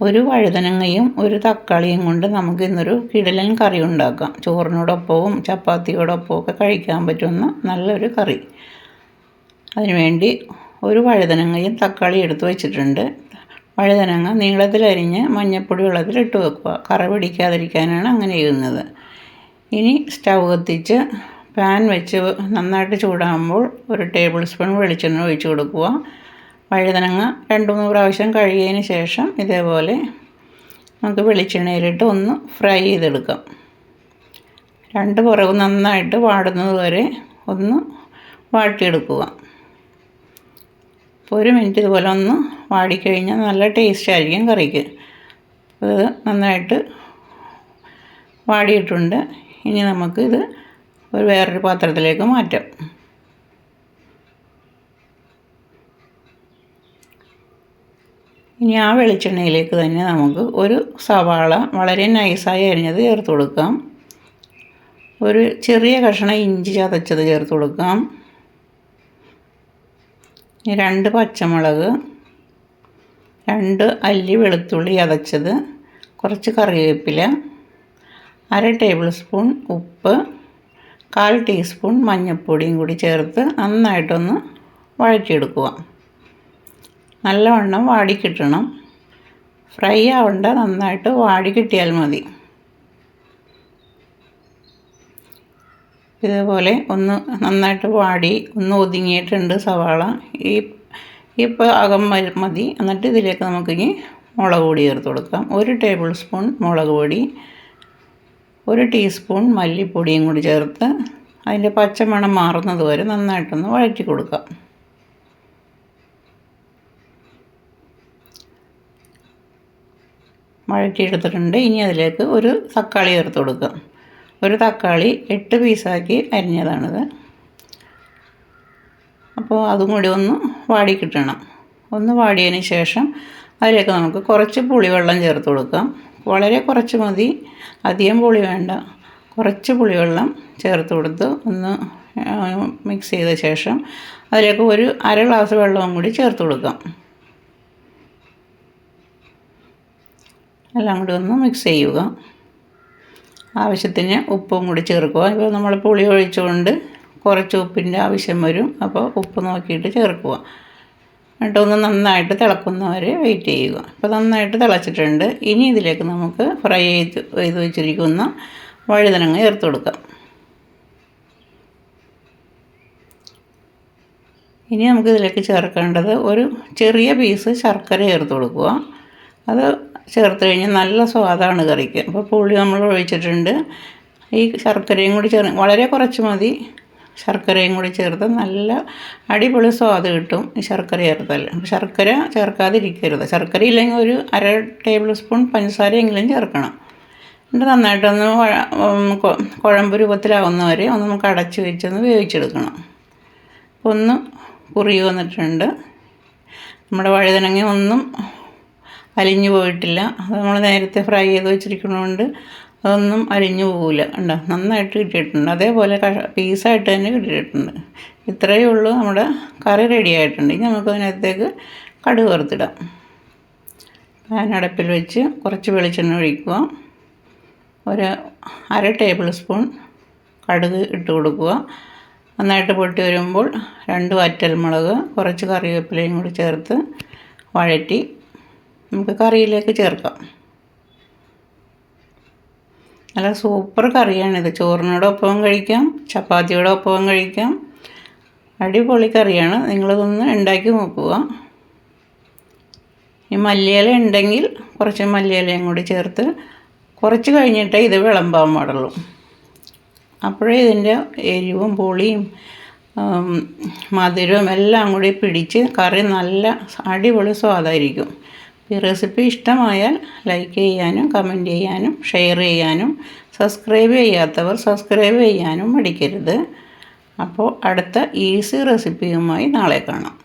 ഒരു വഴുതനങ്ങയും ഒരു തക്കാളിയും കൊണ്ട് നമുക്ക് ഇന്നൊരു കിടലൻ കറി ഉണ്ടാക്കാം. ചോറിനോടൊപ്പവും ചപ്പാത്തിയോടൊപ്പവും ഒക്കെ കഴിക്കാൻ പറ്റുന്ന നല്ലൊരു കറി. അതിനുവേണ്ടി ഒരു വഴുതനങ്ങയും തക്കാളി എടുത്തു വെച്ചിട്ടുണ്ട്. വഴുതനങ്ങ നീളത്തിലരിഞ്ഞ് മഞ്ഞൾപ്പൊടി വെള്ളത്തിലിട്ട് വെക്കുക. കറ പിടിക്കാതിരിക്കാനാണ് അങ്ങനെ ചെയ്യുന്നത് ഇനി സ്റ്റൗ കത്തിച്ച് പാൻ വെച്ച് നന്നായിട്ട് ചൂടാകുമ്പോൾ ഒരു ടേബിൾ സ്പൂൺ വെളിച്ചെണ്ണ ഒഴിച്ച് കൊടുക്കുക. വഴുതനങ്ങ രണ്ട് മൂന്ന് പ്രാവശ്യം കഴുകിയതിന് ശേഷം ഇതേപോലെ നമുക്ക് വെളിച്ചെണ്ണയിലിട്ട് ഒന്ന് ഫ്രൈ ചെയ്തെടുക്കാം. രണ്ട് പുറവ് നന്നായിട്ട് വാടുന്നത് വരെ ഒന്ന് വാട്ടിയെടുക്കുക. അപ്പോൾ ഒരു മിനിറ്റ് ഇതുപോലെ ഒന്ന് വാടിക്കഴിഞ്ഞാൽ നല്ല ടേസ്റ്റ് ആയിരിക്കും കറിക്ക്. ഇത് നന്നായിട്ട് വാടിയിട്ടുണ്ട്. ഇനി നമുക്ക് ഇത് ഒരു വേറൊരു പാത്രത്തിലേക്ക് മാറ്റാം. ഇനി ആ വെളിച്ചെണ്ണയിലേക്ക് തന്നെ നമുക്ക് ഒരു സവാള വളരെ നൈസായി അരിഞ്ഞത് ചേർത്ത് കൊടുക്കാം. ഒരു ചെറിയ കഷ്ണം ഇഞ്ചി ചതച്ചത് ചേർത്ത് കൊടുക്കാം. രണ്ട് പച്ചമുളക് രണ്ട് അല്ലി വെളുത്തുള്ളി അതച്ചത് കുറച്ച് കറിവേപ്പില അര ടേബിൾ സ്പൂൺ ഉപ്പ് കാൽ ടീസ്പൂൺ മഞ്ഞൾപ്പൊടിയും കൂടി ചേർത്ത് നന്നായിട്ടൊന്ന് വഴറ്റിയെടുക്കുക. നല്ലവണ്ണം വാടി കിട്ടണം. ഫ്രൈ ആവണ്ട നന്നായിട്ട് വാടി കിട്ടിയാൽ മതി. ഇതേപോലെ ഒന്ന് നന്നായിട്ട് വാടി ഒന്ന് ഒതുങ്ങിയിട്ടുണ്ട് സവാള. ഈ ഇപ്പോൾ അകം മതി. എന്നിട്ട് ഇതിലേക്ക് നമുക്കിനി മുളക് പൊടി ചേർത്ത് കൊടുക്കാം. ഒരു ടേബിൾ സ്പൂൺ മുളക് പൊടി ഒരു ടീസ്പൂൺ മല്ലിപ്പൊടിയും കൂടി ചേർത്ത് അതിന്റെ പച്ചമണം മാറുന്നത് വരെ നന്നായിട്ടൊന്ന് വഴറ്റി കൊടുക്കാം. വഴറ്റിയെടുത്തിട്ടുണ്ട് ഇനി അതിലേക്ക് ഒരു തക്കാളി ചേർത്ത് കൊടുക്കാം. ഒരു തക്കാളി എട്ട് പീസാക്കി അരിഞ്ഞതാണിത്. അപ്പോൾ അതും കൂടി ഒന്ന് വാടി കിട്ടണം. ഒന്ന് വാടിയതിന് ശേഷം അതിലേക്ക് നമുക്ക് കുറച്ച് പുളിവെള്ളം ചേർത്ത് കൊടുക്കാം. വളരെ കുറച്ച് മതി. അധികം പുളി വേണ്ട. കുറച്ച് പുളിവെള്ളം ചേർത്ത് കൊടുത്ത് ഒന്ന് മിക്സ് ചെയ്ത ശേഷം അതിലേക്ക് ഒരു അര ഗ്ലാസ് വെള്ളവും കൂടി ചേർത്ത് കൊടുക്കാം. എല്ലാം കൂടി ഒന്ന് മിക്സ് ചെയ്യുക. ആവശ്യത്തിന് ഉപ്പും കൂടി ചേർക്കുക. ഇപ്പോൾ നമ്മൾ പുളി ഒഴിച്ചുകൊണ്ട് കുറച്ച് ഉപ്പിന്റെ ആവശ്യം വരും. അപ്പോൾ ഉപ്പ് നോക്കിയിട്ട് ചേർക്കുക. എന്നിട്ട് ഒന്ന് നന്നായിട്ട് തിളക്കുന്നവരെ വെയിറ്റ് ചെയ്യുക. അപ്പോൾ നന്നായിട്ട് തിളച്ചിട്ടുണ്ട്. ഇനി ഇതിലേക്ക് നമുക്ക് ഫ്രൈ ചെയ്ത് ചെയ്ത് വെച്ചിരിക്കുന്ന വഴുതനങ്ങ ചേർത്ത് കൊടുക്കാം. ഇനി നമുക്കിതിലേക്ക് ചേർക്കേണ്ടത് ഒരു ചെറിയ പീസ് ശർക്കര ചേർത്ത് കൊടുക്കുക. അത് ചേർത്ത് കഴിഞ്ഞാൽ നല്ല സ്വാദാണ് കറിക്ക്. അപ്പോൾ പുളി നമ്മൾ ഒഴിച്ചിട്ടുണ്ട്. ഈ ശർക്കരയും കൂടി ചേർ വളരെ കുറച്ച് മതി. ശർക്കരയും കൂടി ചേർത്ത് നല്ല അടിപൊളി സ്വാദ് കിട്ടും ഈ ശർക്കര ചേർത്താൽ. ശർക്കര ചേർക്കാതിരിക്കരുത്. ശർക്കര ഇല്ലെങ്കിൽ ഒരു അര ടേബിൾ സ്പൂൺ പഞ്ചസാരയെങ്കിലും ചേർക്കണം. എന്നിട്ട് നന്നായിട്ടൊന്ന് കുഴമ്പ് രൂപത്തിലാവുന്നവരെ ഒന്ന് നമുക്ക് അടച്ച് വെച്ചൊന്ന് വേവിച്ചെടുക്കണം. ഒന്ന് കുറി വന്നിട്ടുണ്ട്. നമ്മുടെ വഴുതനങ്ങ ഒന്നും അലിഞ്ഞു പോയിട്ടില്ല. അത് നമ്മൾ നേരത്തെ ഫ്രൈ ചെയ്ത് വെച്ചിരിക്കുന്നതുകൊണ്ട് അതൊന്നും അലിഞ്ഞു പോകില്ല ഉണ്ടോ നന്നായിട്ട് കിട്ടിയിട്ടുണ്ട്. അതേപോലെ പീസായിട്ട് തന്നെ കിട്ടിയിട്ടുണ്ട്. ഇത്രയേ ഉള്ളൂ നമ്മുടെ കറി റെഡി ആയിട്ടുണ്ട്. ഇനി നമുക്ക് അതിനകത്തേക്ക് കടുക് വറുത്തിടാം. പാൻ അടപ്പിൽ വെച്ച് കുറച്ച് വെളിച്ചെണ്ണ ഒഴിക്കുക. ഒരു അര ടേബിൾ സ്പൂൺ കടുക് ഇട്ട് കൊടുക്കുക. നന്നായിട്ട് പൊട്ടി വരുമ്പോൾ രണ്ട് വറ്റൽമുളക് കുറച്ച് കറിവേപ്പിലയും കൂടി ചേർത്ത് വഴറ്റി നമുക്ക് കറിയിലേക്ക് ചേർക്കാം. നല്ല സൂപ്പർ കറിയാണിത്. ചോറിനോടൊപ്പം കഴിക്കാം ചപ്പാത്തിയോടൊപ്പം കഴിക്കാം. അടിപൊളി കറിയാണ്. നിങ്ങളിതൊന്ന് ഉണ്ടാക്കി നോക്കുക. ഈ മല്ലിയില ഉണ്ടെങ്കിൽ കുറച്ച് മല്ലിയിലയും കൂടി ചേർത്ത് കുറച്ച് കഴിഞ്ഞിട്ടേ ഇത് വിളമ്പാൻ പാടുള്ളൂ. അപ്പോഴേ ഇതിന്റെ എരിവും പുളിയും മധുരവും എല്ലാം കൂടി പിടിച്ച് കറി നല്ല അടിപൊളി സ്വാദായിരിക്കും. ഈ റെസിപ്പി ഇഷ്ടമായാൽ ലൈക്ക് ചെയ്യാനും കമന്റ് ചെയ്യാനും ഷെയർ ചെയ്യാനും സബ്സ്ക്രൈബ് ചെയ്യാത്തവർ സബ്സ്ക്രൈബ് ചെയ്യാനും മടിക്കരുത്. അപ്പോൾ അടുത്ത ഈസി റെസിപ്പിയുമായി നാളെ കാണാം.